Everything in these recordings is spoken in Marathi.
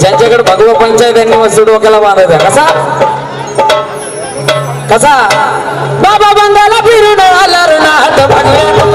ज्यांच्याकडे भगवा पंचायत त्यांनी मस्त डोक्याला बांधायचा कसा? कसा? बाबा बंगाला फिरून आला रे भगव्या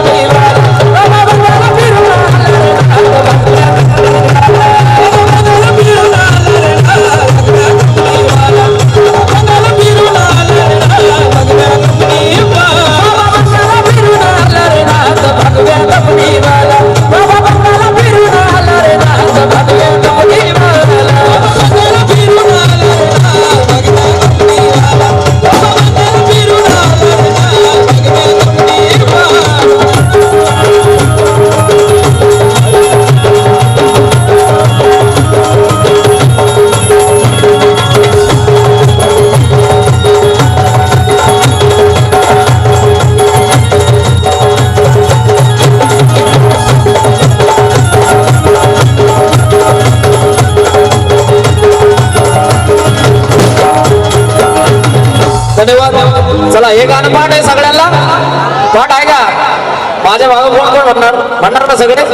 माझ्या भागा कोण कोण म्हणणार? म्हणणार ना सगळे?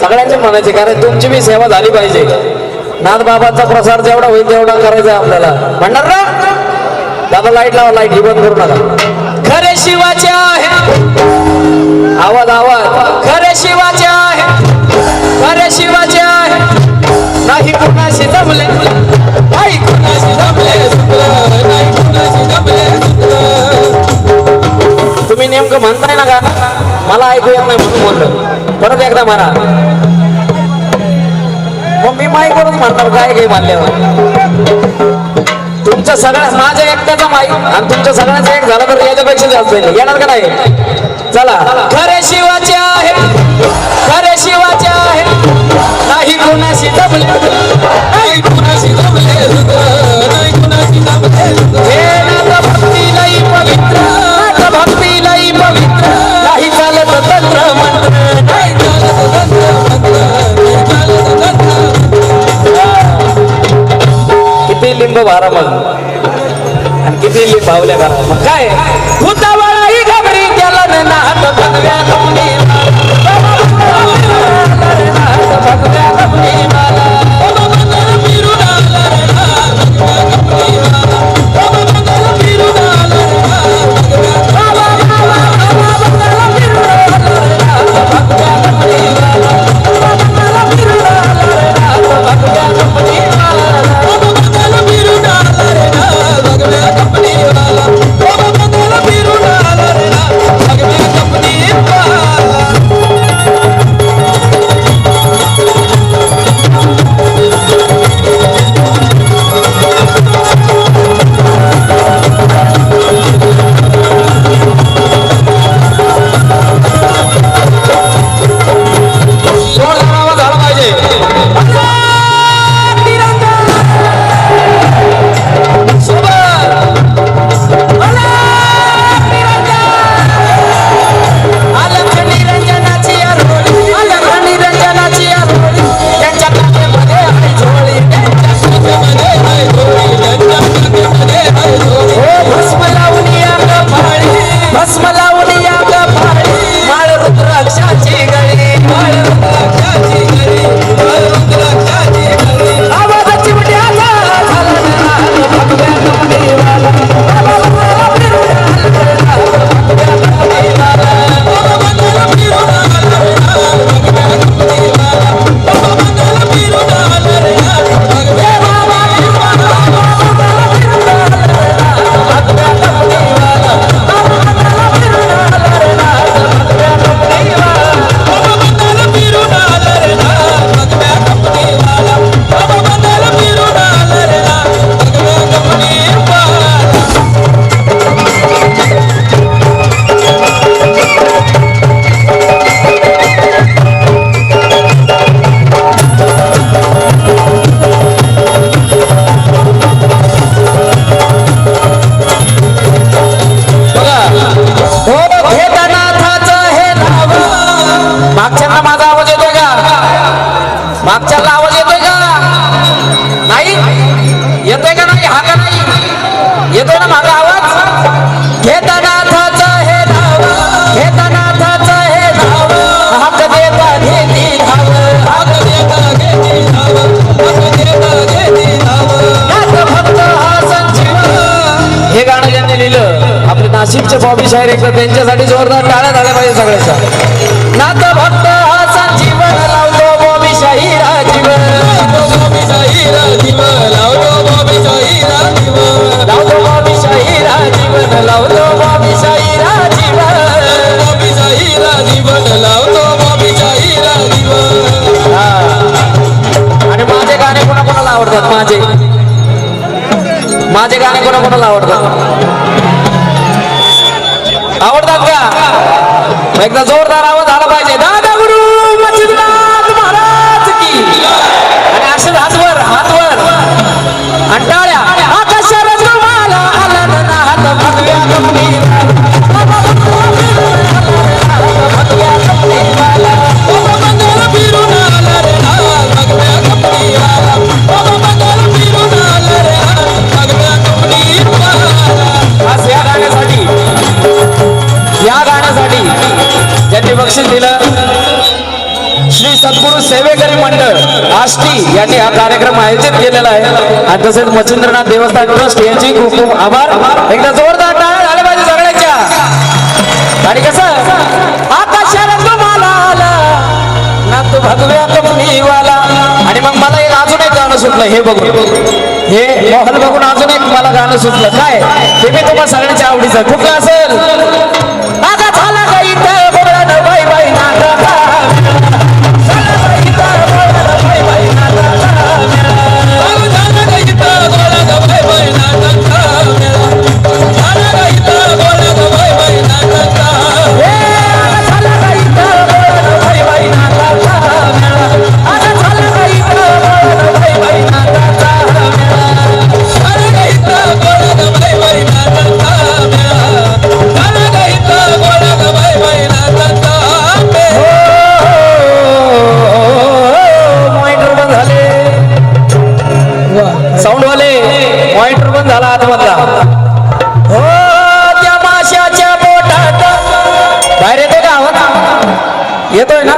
सगळ्यांचे म्हणायचे कारण तुमची मी सेवा झाली पाहिजे. नाथबाबाचा प्रसार जेवढा होईल तेवढा करायचा आहे आपल्याला. म्हणणार ना? दादा लाइट लावा लाइट ही बंद करू नका. खरे शिवाचे आहे. आवाज आवाज. खरे शिवाचे आहे. खरे शिवाचे आहे. नाही कुणाशी जमले? ऐकू येत नाही म्हणून बोललो. परत एकदा म्हणा. मग मी माईकवरच म्हणणार काय काही मानल्यावर तुमच्या सगळ्या माझ्या एकट्याचा माईक आणि तुमच्या सगळ्याचा एक झाला तर याच्यापेक्षा जास्त येणार का नाही? चला. किती लिंब भारा मग? आणि किती लिंब भावल्या करा मग काय? भूतावळा घाबरी त्याला न भगव्या गमनी भगव्या गमनी शाहीर एकदा त्यांच्यासाठी जोरदार टाळ्या झाल्या पाहिजे सगळ्याचा नात भक्त हा संजीवन लावतो बॉबी शाहीर हा जीवन. लावतो बॉबी शाहीर हा जीवन लावतो बॉबी शाहीर हा जीवन. हा. आणि माझे गाणे कोणाकोणाला आवडतात? माझे. माझे गाणे कोणाकोणाला आवडतात? का ज्यांनी दिलं. श्री सद्गुरू सेवेकरी मंडळ आष्टी यांनी हा कार्यक्रम आयोजित केलेला आहे. आणि तसेच मच्छिंद्रनाथ देवस्थान ट्रस्ट यांची खूप खूप आभार. एकदा जोरदार टाळ्या झाल्या पाहिजे सगळ्याच्या. आणि कसं? आकाशाला तुम्हाला आला ना तू भगव्या कंपनीवाला आणि मग मला एक अजून एक गाणं सुटलं हे बघून. हे मोहन बघून अजून एक मला गाणं सुटलं. काय? ते मी तुम्हाला सगळ्यांच्या आवडीचं. कुठलं असेल? साऊंड वाले पॉइंटर बंद झाला आतमधला. हो त्या माशाच्या पोटात बाहेर येतोय का आवाज? येतोय ना?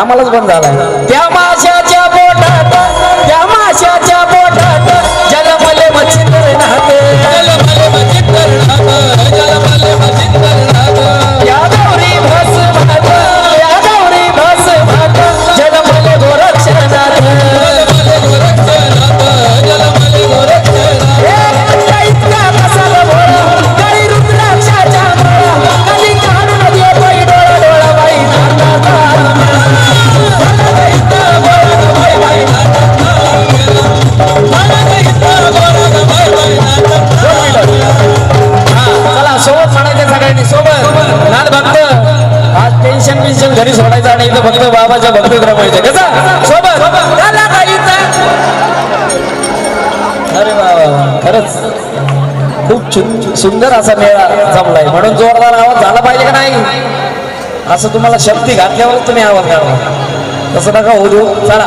आम्हालाच बंद झालाय. त्या माशाच्या पोटात त्या माशाच्या घरी सोडायचं नाही तर फक्त बाबाच्या भक्त रमायचं कसं? सोबत? अरे बाबा खरंच खूप सुंदर असा मेळा जमलाय. म्हणून जोरदार आवाज झाला पाहिजे का नाही? असं तुम्हाला शक्ती घातल्यावरच तुम्ही आवाज काढला तसं नका होऊ देऊ. चला.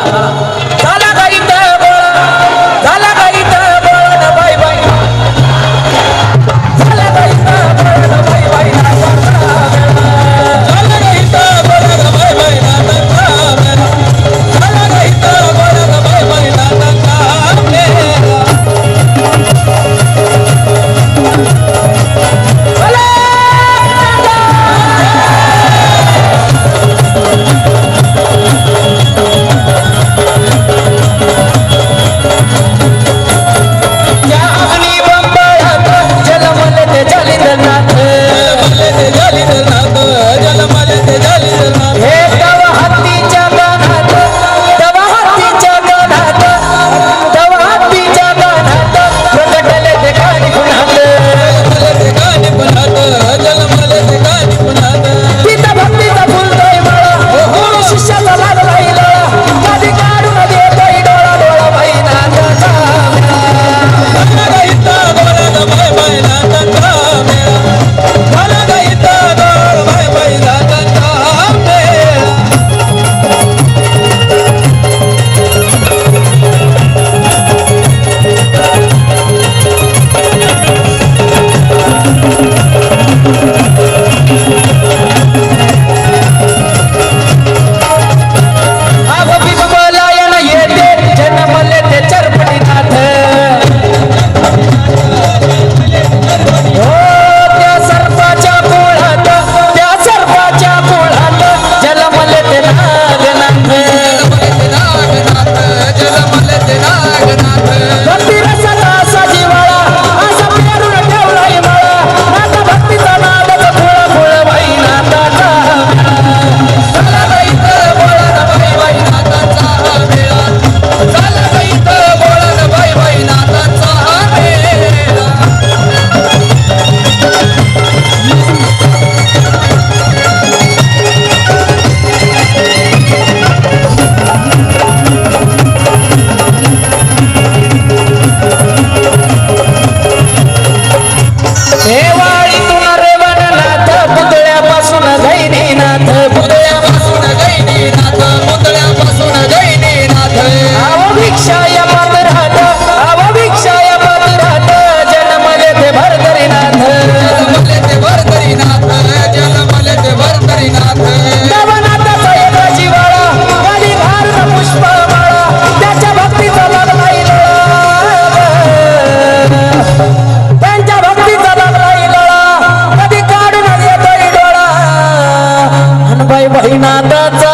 बहिणाचा